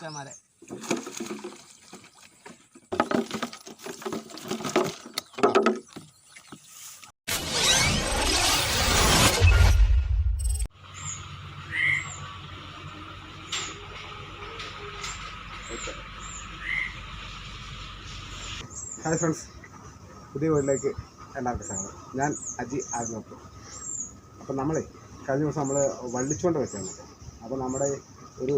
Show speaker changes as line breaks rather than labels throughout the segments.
മച്ചാമാരെ
hi friends പുതിയ വീട്ടിലേക്ക് എല്ലാവർക്കും സ്വാഗതം. ഞാൻ അജി ആത്മപ്പ് അപ്പം നമ്മളെ കഴിഞ്ഞ ദിവസം നമ്മൾ വള്ളിച്ചുകൊണ്ട് വെച്ചാൽ അപ്പോൾ നമ്മുടെ ഒരു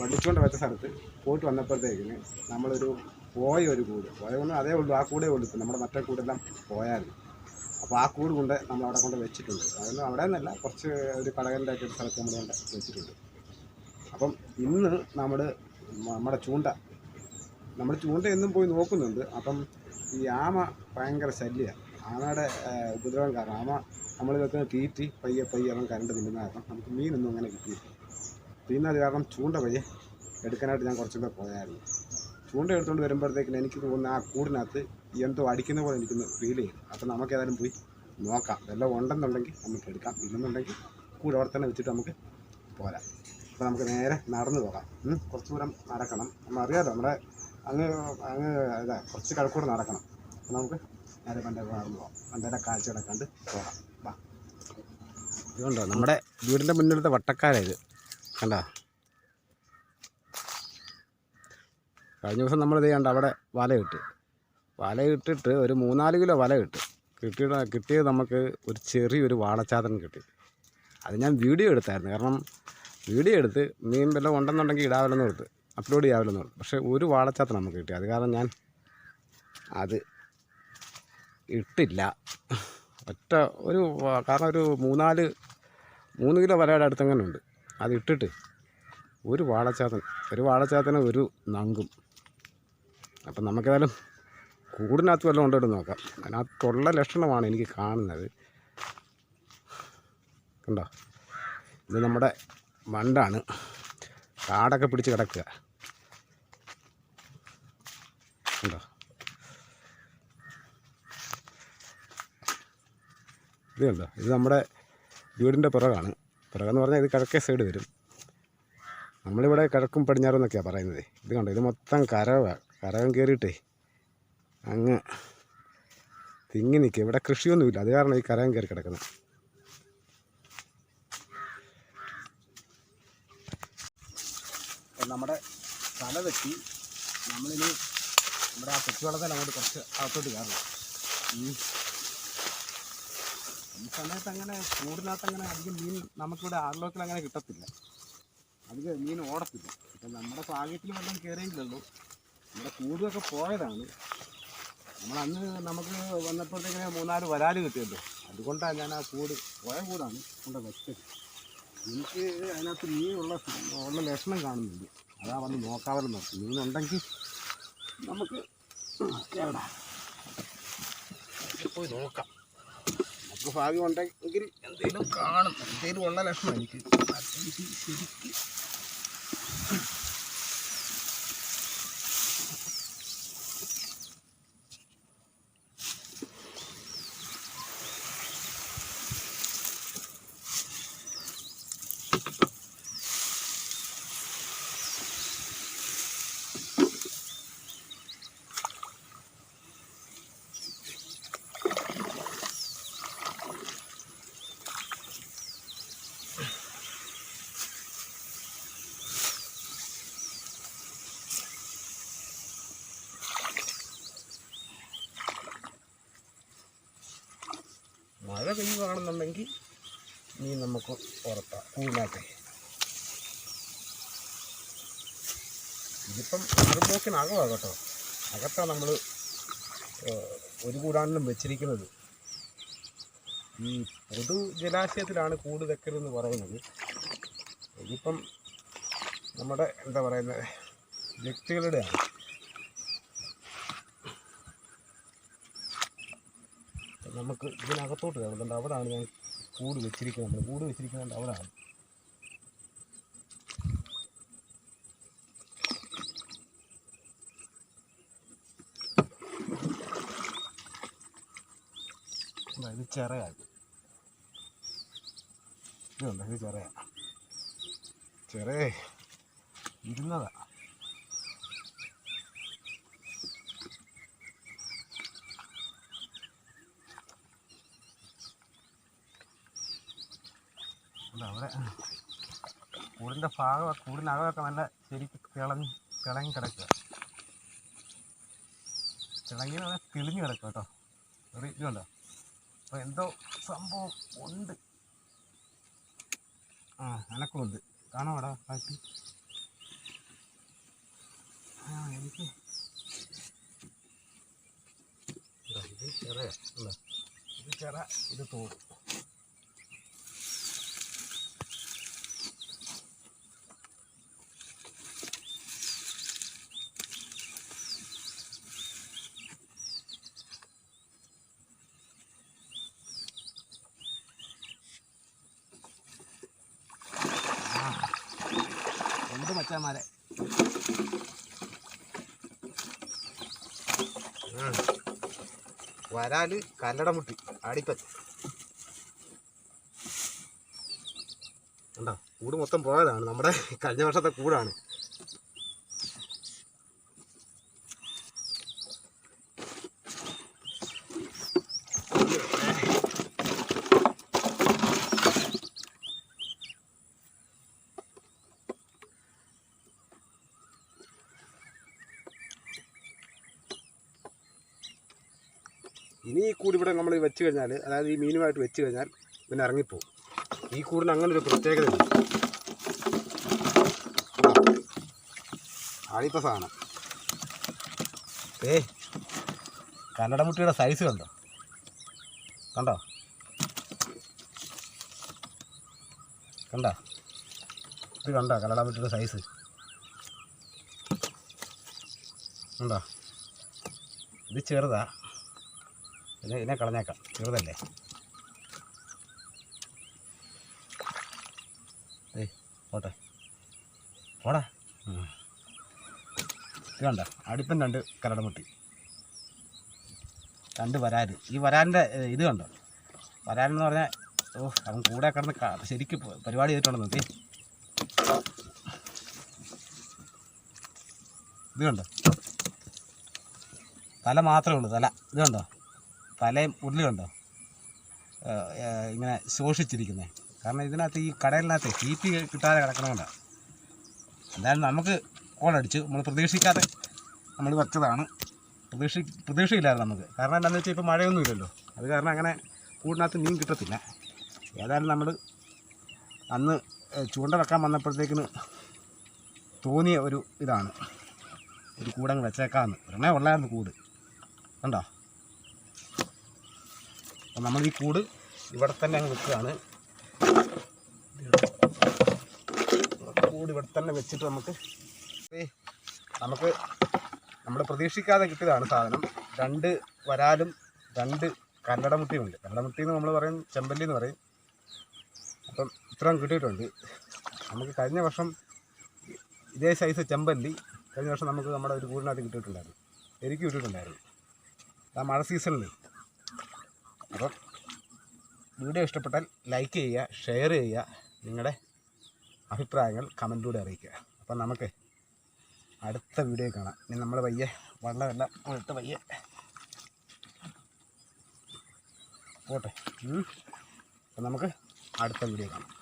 വള്ളിച്ചുകൊണ്ട് വെച്ച സ്ഥലത്ത് പോയിട്ട് വന്നപ്പോഴത്തേക്കിന് നമ്മളൊരു പോയ ഒരു കൂട്. പോയൊന്നും അതേ ഉള്ളൂ ആ കൂടെ ഉള്ളൂ. ഇപ്പം നമ്മുടെ മറ്റേ കൂടെല്ലാം പോയായിരുന്നു അപ്പോൾ ആ കൂട് കൊണ്ട് നമ്മൾ അവിടെ കൊണ്ട് വെച്ചിട്ടുണ്ട്. അതൊന്നും അവിടെ നിന്നല്ല കുറച്ച് ഒരു കടകന്റെ ഒക്കെ സ്ഥലത്ത് നമ്മൾ കൊണ്ട് വെച്ചിട്ടുണ്ട്. അപ്പം ഇന്ന് നമ്മൾ നമ്മുടെ ചൂണ്ട നമ്മൾ ചൂണ്ട എന്നും പോയി നോക്കുന്നുണ്ട്. അപ്പം ഈ ആമ ഭയങ്കര ശല്യമാണ് ആമയുടെ ഉപദ്രവം കാരണം ആമ നമ്മൾ വെക്കുന്ന തീറ്റി പയ്യെ പയ്യെ അവൻ കരണ്ട് തിന്നുന്ന കാരണം നമുക്ക് മീനൊന്നും അങ്ങനെ കിട്ടിയില്ല. പിന്നെ അത് കാരണം ചൂണ്ട പയ്യെ എടുക്കാനായിട്ട് ഞാൻ കുറച്ചുകൂടെ പോയായിരുന്നു. ചൂണ്ട എടുത്തുകൊണ്ട് വരുമ്പോഴത്തേക്കിന് എനിക്ക് തോന്നുന്ന ആ കൂടിനകത്ത് എന്തോ അടിക്കുന്ന പോലെ എനിക്കൊന്ന് ഫീൽ ചെയ്യും. അപ്പം നമുക്ക് ഏതായാലും പോയി നോക്കാം. വല്ലതും ഉണ്ടെന്നുണ്ടെങ്കിൽ നമുക്ക് എടുക്കാം. ഇല്ലെന്നുണ്ടെങ്കിൽ കൂടെ അവിടെ തന്നെ വെച്ചിട്ട് നമുക്ക് പോരാം. അപ്പോൾ നമുക്ക് നേരെ നടന്നു പോകാം. കുറച്ച് ദൂരം നടക്കണം. നമ്മളറിയാമല്ലോ നമ്മുടെ അങ്ങ് അങ്ങ് അതാ കുറച്ച് കിഴക്കൂടെ നടക്കണം. അപ്പോൾ നമുക്ക് നേരെ പണ്ടേ നടന്നു പോകാം. പണ്ടേടെ കാഴ്ചകളൊക്കെ കണ്ട് പോകാം. വാ. ഇതുണ്ടോ നമ്മുടെ വീടിന്റെ മുന്നിലത്തെ വട്ടക്കാരാ ഇത്. കണ്ടോ? കഴിഞ്ഞ ദിവസം നമ്മൾ ഇത് കണ്ട അവിടെ വല ഇട്ട്. വല ഇട്ടിട്ട് ഒരു മൂന്നാൽ കിലോ വല ഇട്ട് കിട്ടിയ കിട്ടിയത് നമുക്ക് ഒരു ചെറിയൊരു വാളച്ചാതൻ കിട്ടി. അത് ഞാൻ വീഡിയോ എടുത്തായിരുന്നു. കാരണം വീഡിയോ എടുത്ത് മീൻ വല്ലതും ഉണ്ടെന്നുണ്ടെങ്കിൽ ഇടാവില്ലെന്ന് കൊടുത്ത് അപ്ലോഡ് ചെയ്യാവില്ലെന്ന് പറഞ്ഞു പക്ഷേ ഒരു വാളച്ചാത്ത നമുക്ക് കിട്ടി. അത് കാരണം ഞാൻ അത് ഇട്ടില്ല. ഒറ്റ ഒരു കാരണം ഒരു മൂന്നാൽ മൂന്ന് കിലോ വലയുടെ അടുത്തെങ്ങനെ ഉണ്ട്. അത് ഇട്ടിട്ട് ഒരു വാളച്ചാത്തൻ ഒരു വാളച്ചാത്തന് ഒരു നങ്കും. അപ്പം നമുക്കേതായാലും കൂടിനകത്ത് വല്ലതും കൊണ്ടിട്ട് നോക്കാം. അതിനകത്തുള്ള ലക്ഷണമാണ് എനിക്ക് കാണുന്നത്. കണ്ടോ? ഇത് നമ്മുടെ മണ്ടാണ്. കാടൊക്കെ പിടിച്ച് കിടക്കുക. കണ്ടോ? ഇത് കണ്ടോ? ഇത് നമ്മുടെ വീടിന്റെ പിറകാണ്. പിറകെന്ന് പറഞ്ഞാൽ ഇത് കിഴക്കേ സൈഡ് വരും. നമ്മളിവിടെ കിഴക്കും പടിഞ്ഞാറും എന്നൊക്കെയാണ് പറയുന്നത്. ഇത് കണ്ടോ? ഇത് മൊത്തം കരവ കരകം കയറിയിട്ടേ അങ്ങ് തിങ്ങി നിൽക്കുക ഇവിടെ കൃഷിയൊന്നുമില്ല. അത് കാരണം ഈ കരകം കയറി കിടക്കുന്നത് നമ്മുടെ തല വെട്ടി നമ്മളിനി നമ്മുടെ ആ തെറ്റുവെള്ളത്തിൽ അങ്ങോട്ട് കുറച്ച് അകത്തോട്ട് കയറണം. ഈ സമയത്ത് അങ്ങനെ കൂടിനകത്ത് അങ്ങനെ അധികം മീൻ നമുക്കിവിടെ ആറിലോക്കിൽ അങ്ങനെ കിട്ടത്തില്ല. അധികം മീൻ ഓടത്തില്ല. ഇപ്പം നമ്മുടെ ഭാഗ്യത്തിൽ വെള്ളം കയറിയില്ലല്ലോ നമ്മുടെ കൂടുതലൊക്കെ പോയതാണ്. നമ്മൾ അന്ന് നമുക്ക് വന്നപ്പോഴത്തേക്കിനെ മൂന്നാൽ വരാൽ കിട്ടിയല്ലോ. അതുകൊണ്ടാണ് ഞാൻ ആ കൂട് പോയ കൂടാണ് കൊണ്ട് വെച്ചത്. എനിക്ക് അതിനകത്ത് മീനുള്ള ഉള്ള ലക്ഷണം കാണുന്നില്ല. അതാ വന്ന് നോക്കാവല്ലോ നോക്കി. മീനുണ്ടെങ്കിൽ നമുക്ക് പോയി നോക്കാം. നമുക്ക് ഭാഗ്യം ഉണ്ടെങ്കിൽ എന്തെങ്കിലും കാണും. എന്തെങ്കിലും ഉള്ള ലക്ഷണം എനിക്ക്. ശരിക്ക് മഴ പെയ്യുകയാണെന്നുണ്ടെങ്കിൽ മീൻ നമുക്ക് ഉറപ്പാം. കൂടിനകത്തെ ഇതിപ്പം ആറ് ബ്ലോക്കിനകമാണ് കേട്ടോ. അകത്താണ് നമ്മൾ ഒരു കൂടാനിലും വെച്ചിരിക്കുന്നത്. ഈ പൊതു ജലാശയത്തിലാണ് കൂട് വെക്കരുതെന്ന് പറയുന്നത്. ഇതിപ്പം നമ്മുടെ എന്താ പറയുന്നത് വ്യക്തികളുടെയാണ്. നമുക്ക് ഇതിനകത്തോട്ട് കയറുന്നുണ്ട് അവിടെയാണ് ഞാൻ കൂട് വെച്ചിരിക്കുന്നത്. കൂട് വെച്ചിരിക്കുന്നത് അവിടെയാണ് ഇത് ചിറയാണ് ഇതുണ്ട്? ഇത് ചിറയാണ് ചെറേ ഇരുന്നതാ. അവിടെ കൂടിന്റെ ഭാഗം കൂടിനകമൊക്കെ നല്ല ശരിക്ക് തിളങ്ങി തിളങ്ങി കിടക്കുക. തിളങ്ങി നല്ല തെളിഞ്ഞു കിടക്കുക കേട്ടോ. ഒരു ഇതുണ്ടോ? അപ്പോൾ എന്തോ സംഭവം ഉണ്ട്. ആ അനക്കമുണ്ട് കാണാം അവിടെ ബാക്കി ആ എനിക്ക് ഇതാ, ചെറയാ ഇത് ചെറ ഇത് തോട്. എന്ത് വരാൽ വരാൽ കല്ലടമുട്ടി അടിപ്പത്ത്. കണ്ടോ? കൂട് മൊത്തം പോയതാണ്. നമ്മുടെ കഴിഞ്ഞ വർഷത്തെ കൂടാണ്. ഇനി ഈ കൂട് ഇവിടെ നമ്മൾ വെച്ച് കഴിഞ്ഞാൽ അതായത് ഈ മീനുമായിട്ട് വെച്ച് കഴിഞ്ഞാൽ പിന്നെ ഇറങ്ങിപ്പോവും. ഈ കൂടിന് അങ്ങനെ ഒരു പ്രത്യേകതയുണ്ട് ആടിപ്പ സാധനം. ഏ കന്നടമുട്ടിയുടെ സൈസ് കണ്ടോ? കണ്ടോ? കണ്ടോ? ഇത് കണ്ടോ കന്നടമുട്ടിയുടെ സൈസ് കണ്ടോ? ഇത് ചെറുതാ. ഇതിനെ ഇതിനെ കളഞ്ഞേക്കാം. ചെറുതല്ലേ? ഏയ് പോട്ടെ. പോടാ. ഇത് കണ്ട? അടുപ്പം രണ്ട് കരടമുട്ടി രണ്ട് വരാൻ ഈ വരാലിന്റെ ഇത് കണ്ടോ? വരാലെന്ന് പറഞ്ഞാൽ ഓ അവൻ കൂടെ കിടന്ന് ശരിക്കും പരിപാടി ചെയ്തിട്ടുണ്ടെന്ന് നോക്കി. ഇത് കണ്ടോ? തല മാത്രമേ ഉള്ളൂ തല. ഇത് കണ്ടോ? തലയും ഉരുളി കണ്ടോ ഏഹ്, ഏഹ്, ഇങ്ങനെ ശോഷിച്ചിരിക്കുന്നത് കാരണം ഇതിനകത്ത് ഈ കടലിനകത്ത് തീറ്റി കിട്ടാതെ കിടക്കണമുണ്ടാണ് എന്തായാലും നമുക്ക് കോളടിച്ചു നമ്മൾ പ്രതീക്ഷിക്കാതെ നമ്മൾ വെച്ചതാണ്. പ്രതീക്ഷ പ്രതീക്ഷയില്ലായിരുന്നു നമുക്ക്. കാരണം എന്താണെന്ന് വെച്ചാൽ ഇപ്പോൾ മഴയൊന്നും ഇല്ലല്ലോ. അത് കാരണം അങ്ങനെ കൂടിനകത്ത് മീൻ കിട്ടത്തില്ല. ഏതായാലും നമ്മൾ അന്ന് ചൂണ്ട വെക്കാൻ വന്നപ്പോഴത്തേക്കിന് തോന്നിയ ഒരു ഇതാണ്. ഒരു കൂടങ്ങ് വെച്ചേക്കാമെന്ന് ഉടനെ ഉള്ളായിരുന്നു കൂട്. കണ്ടോ? അപ്പം നമ്മൾ ഈ കൂട് ഇവിടെ തന്നെ അങ്ങ് വെക്കുകയാണ്. കൂട് ഇവിടെ തന്നെ വെച്ചിട്ട് നമുക്ക് നമുക്ക് നമ്മൾ പ്രതീക്ഷിക്കാതെ കിട്ടിയതാണ് സാധനം. രണ്ട് വരാലും രണ്ട് കല്ലടമുട്ടിയുമുണ്ട് കല്ലടമുട്ടി എന്ന് നമ്മൾ പറയും ചെമ്പല്ലി എന്ന് പറയും. അപ്പം ഇത്രയും കിട്ടിയിട്ടുണ്ട്. നമുക്ക് കഴിഞ്ഞ വർഷം ഇതേ സൈസ് ചെമ്പല്ലി കഴിഞ്ഞ വർഷം നമുക്ക് നമ്മുടെ ഒരു കൂടിനകത്ത് കിട്ടിയിട്ടുണ്ടായിരുന്നു. എനിക്ക് കിട്ടിയിട്ടുണ്ടായിരുന്നു. ആ മഴ സീസണിൽ അപ്പം വീഡിയോ ഇഷ്ടപ്പെട്ടാൽ ലൈക്ക് ചെയ്യുക ഷെയർ ചെയ്യുക നിങ്ങളുടെ അഭിപ്രായങ്ങൾ കമന്റിലൂടെ അറിയിക്കുക. അപ്പം നമുക്ക് അടുത്ത വീഡിയോ കാണാം. ഇനി നമ്മൾ പയ്യെ വെള്ളമെല്ലാം എടുത്ത് പയ്യെ. പോട്ടെ. അപ്പം നമുക്ക് അടുത്ത വീഡിയോ കാണാം.